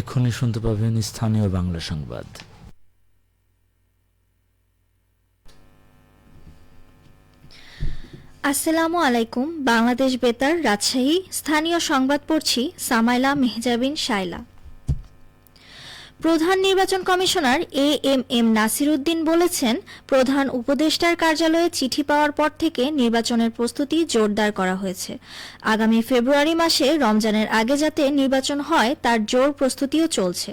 এক্ষুনি শুনতে পাবেন স্থানীয় বাংলা সংবাদ। আসসালামু আলাইকুম, বাংলাদেশ বেতার রাজশাহী। স্থানীয় সংবাদ পড়ছি সামাইলা মেহজাবিন শাইলা প্রধান নির্বাচন commissioner A M M Nasir Uddin বলেছেন, প্রধান উপদেষ্টার কার্যালয়ে চিঠি পাওয়ার পর থেকে নির্বাচনের প্রস্তুতি জোরদার করা হয়েছে। আগামী ফেব্রুয়ারি মাসে রমজানের আগে যাতে নির্বাচন হয়, তার জোর প্রস্তুতিও চলছে।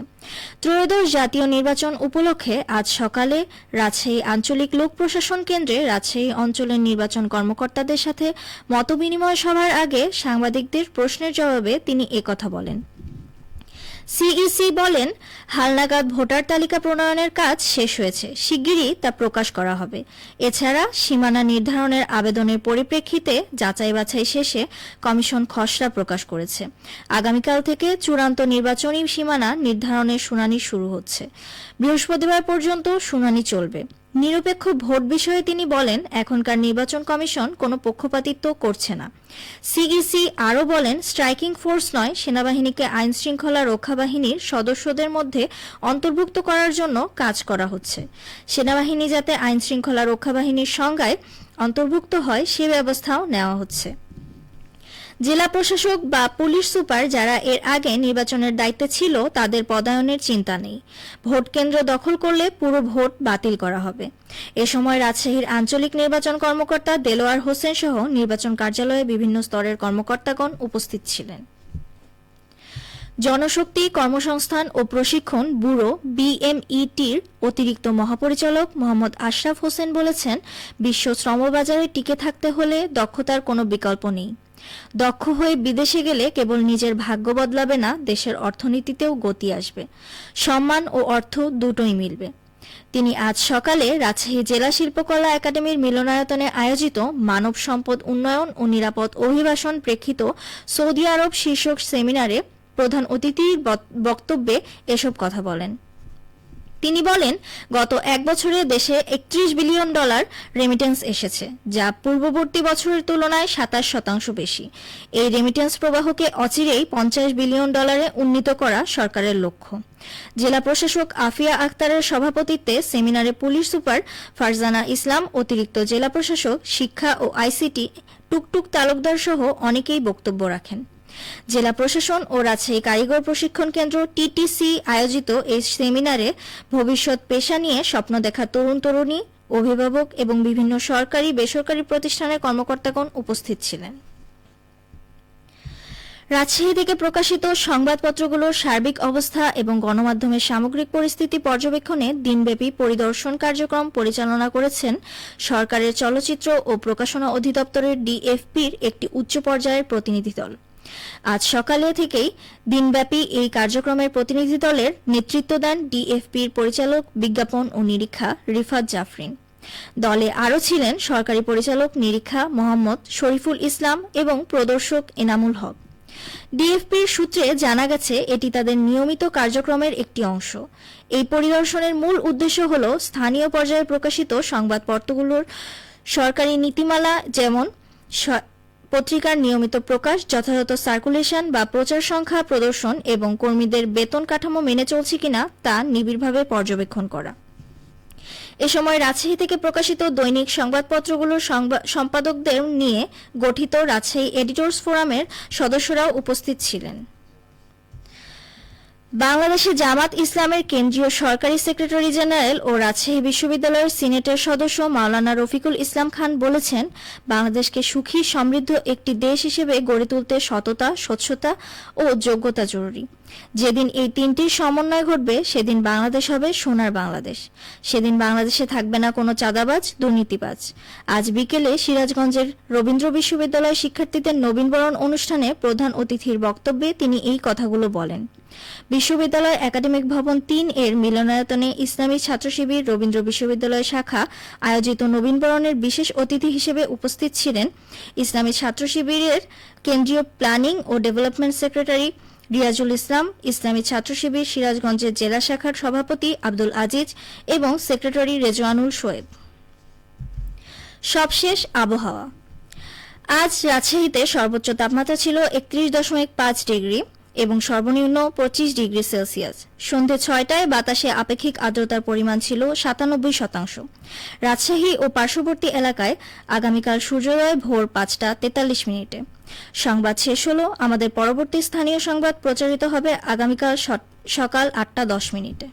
ত্রয়োদশ জাতীয় নির্বাচন উপলক্ষে আজ সকালে রাজশাহী আঞ্চলিক লোক প্রশাসন কেন্দ্রে রাজশাহী অঞ্চলের নির্বাচন কর্মকর্তাদের সাথে মতবিনিময় সভার আগে সাংবাদিকদের প্রশ্নের জবাবে তিনি একথা বলেন। সিইসি বলেন হালনাগাদ ভোটার তালিকা প্রণয়নের কাজ শেষ হয়েছে। শিগগিরই তা প্রকাশ করা হবে। এছাড়া, সীমানা নির্ধারণের আবেদনের পরিপ্রেক্ষিতে যাচাই বাছাই শেষে কমিশন খসড়া প্রকাশ করেছে। আগামীকাল থেকে চূড়ান্ত নির্বাচনী সীমানা নির্ধারণের শুনানি শুরু হচ্ছে। বৃহস্পতিবার পর্যন্ত শুনানি চলবে। নিরপেক্ষ ভোট বিষয়ে তিনি বলেন, এখনকার নির্বাচন কমিশন কোনো পক্ষপাতিত্ব করছে না। সিইসি আরও বলেন, স্ট্রাইকিং ফোর্স নয়, সেনাবাহিনীকে আইন শৃঙ্খলা রক্ষা বাহিনীর সদস্যদের মধ্যে অন্তর্ভুক্ত করার জন্য কাজ করা হচ্ছে। সেনাবাহিনী যাতে আইন শৃঙ্খলা রক্ষা বাহিনীর সংজ্ঞায় অন্তর্ভুক্ত হয়, সে ব্যবস্থাও নেওয়া হচ্ছে। জেলা প্রশাসক বা পুলিশ সুপার যারা এর আগে নির্বাচনের দায়িত্বে ছিল, তাদের পদায়নের চিন্তা নেই। ভোট কেন্দ্র দখল করলে পুরো ভোট বাতিল করা হবে। এ সময় রাজশাহীর আঞ্চলিক নির্বাচন কর্মকর্তা দেলোয়ার হোসেন সহ নির্বাচন কার্যালয়ে বিভিন্ন স্তরের কর্মকর্তাগণ উপস্থিত ছিলেন। জনশক্তি, কর্মসংস্থান ও প্রশিক্ষণ ব্যুরো বিএমইটির অতিরিক্ত মহাপরিচালক মোহাম্মদ আশরাফ হোসেন বলেছেন, বিশ্ব শ্রমবাজারে টিকে থাকতে হলে দক্ষতার কোনো বিকল্প নেই। দক্ষ হয়ে বিদেশে গেলে কেবল নিজের ভাগ্য বদলাবে না, দেশের অর্থনীতিতেও গতি আসবে। সম্মান ও অর্থ দুটোই মিলবে। তিনি আজ সকালে রাজশাহী জেলা শিল্পকলা একাডেমির মিলনায়তনে আয়োজিত মানব সম্পদ উন্নয়ন ও নিরাপদ অভিবাসন প্রেক্ষিত সৌদি আরব শীর্ষক সেমিনারে প্রধান অতিথির বক্তব্যে এসব কথা বলেন। তিনি বলেন, গত এক বছরে দেশে একত্রিশ বিলিয়ন ডলার রেমিটেন্স এসেছে, যা পূর্ববর্তী বছরের তুলনায় সাতাশ শতাংশ বেশি। এই রেমিটেন্স প্রবাহকে অচিরেই পঞ্চাশ বিলিয়ন ডলারে উন্নীত করা সরকারের লক্ষ্য। জেলা প্রশাসক আফিয়া আক্তারের সভাপতিত্বে সেমিনারে পুলিশ সুপার ফারজানা ইসলাম, অতিরিক্ত জেলা প্রশাসক, শিক্ষা ও আইসিটি, টুকটুক তালুকদার সহ অনেকেই বক্তব্য রাখেন। জেলা প্রশাসন ও রাজশাহী কারিগর প্রশিক্ষণ কেন্দ্র টিটিসি আয়োজিত এই সেমিনারে ভবিষ্যৎ পেশা নিয়ে স্বপ্ন দেখা তরুণ তরুণী, অভিভাবক এবং বিভিন্ন সরকারি, বেসরকারি প্রতিষ্ঠানের কর্মকর্তাগণ উপস্থিত ছিলেন। রাজশাহী থেকে প্রকাশিত সংবাদপত্রগুলোর সার্বিক অবস্থা এবং গণমাধ্যমের সামগ্রিক পরিস্থিতি পর্যবেক্ষণে দিনব্যাপী পরিদর্শন কার্যক্রম পরিচালনা করেছেন সরকারের চলচ্চিত্র ও প্রকাশনা অধিদপ্তরের ডিএফপির একটি উচ্চ পর্যায়ের প্রতিনিধি দল। আজ সকালে থেকেই দিনব্যাপী এই কার্যক্রমের প্রতিনিধি দলের নেতৃত্ব দেন ডিএফপির পরিচালক, বিজ্ঞাপন ও নিরীক্ষা রিফাত জাফরিন। দলে আরও ছিলেন সরকারি পরিচালক নিরীক্ষা মোহাম্মদ শরীফুল ইসলাম এবং প্রদর্শক এনামুল হক। ডিএফপির সূত্রে জানা গেছে, এটি তাদের নিয়মিত কার্যক্রমের একটি অংশ। এই পরিদর্শনের মূল উদ্দেশ্য হল স্থানীয় পর্যায়ে প্রকাশিত সংবাদপত্রগুলোর সরকারি নীতিমালা যেমন পত্রিকার নিয়মিত প্রকাশ, যথাযথ সার্কুলেশন বা প্রচার সংখ্যা প্রদর্শন এবং কর্মীদের বেতন কাঠামো মেনে চলছে কিনা তা নিবিড়ভাবে পর্যবেক্ষণ করা। এ সময় রাজশাহী থেকে প্রকাশিত দৈনিক সংবাদপত্রগুলোর সম্পাদকদের নিয়ে গঠিত রাজশাহী এডিটর্স ফোরামের সদস্যরাও উপস্থিত ছিলেন। বাংলাদেশে জামাত ইসলামের কেন্দ্রীয় সরকারি সেক্রেটারি জেনারেল ও রাজশাহী বিশ্ববিদ্যালয়ের সিনেটের সদস্য মাওলানা রফিকুল ইসলাম খান বলেছেন, বাংলাদেশকে সুখী, সমৃদ্ধ একটি দেশ হিসেবে গড়ে তুলতে সততা, স্বচ্ছতা ও যোগ্যতা জরুরি। যেদিন এই তিনটির সমন্বয় ঘটবে, সেদিন বাংলাদেশ হবে সোনার বাংলাদেশ। সেদিন বাংলাদেশে থাকবে না কোনো চাঁদাবাজ, দুর্নীতিবাজ। আজ বিকেলে সিরাজগঞ্জের রবীন্দ্র বিশ্ববিদ্যালয়ের শিক্ষার্থীদের নবীনবরণ অনুষ্ঠানে প্রধান অতিথির বক্তব্যে তিনি এই কথাগুলো বলেন। বিশ্ববিদ্যালয় একাডেমিক ভবন তিন এর মিলনায়তনে ইসলামী ছাত্র শিবির রবীন্দ্র বিশ্ববিদ্যালয় শাখা আয়োজিত নবীনবরণের বিশেষ অতিথি হিসেবে উপস্থিত ছিলেন ইসলামী ছাত্র শিবিরের কেন্দ্রীয় প্ল্যানিং ও ডেভেলপমেন্ট সেক্রেটারি রিয়াজুল ইসলাম, ইসলামী ছাত্র শিবির সিরাজগঞ্জের জেলা শাখার সভাপতি আব্দুল আজিজ এবং সেক্রেটারি রেজওয়ানুল শোয়েব সবশেষ আবহাওয়া। আজ রাজশাহীতে সর্বোচ্চ তাপমাত্রা ছিল একত্রিশ দশমিক পাঁচ ডিগ্রি। এবং সর্বনিম্ন পঁচিশ ডিগ্রি সেলসিয়াস। সন্ধে ছয়টায় বাতাসে আপেক্ষিক আর্দ্রতার পরিমাণ ছিল সাতানব্বই শতাংশ। রাজশাহী ও পার্শ্ববর্তী এলাকায় আগামীকাল সূর্যোদয় ভোর পাঁচটা তেতাল্লিশ মিনিটে। সংবাদ শেষ হলো, আমাদের পরবর্তী স্থানীয় সংবাদ প্রচারিত হবে আগামীকাল সকাল আটটা দশ মিনিটে।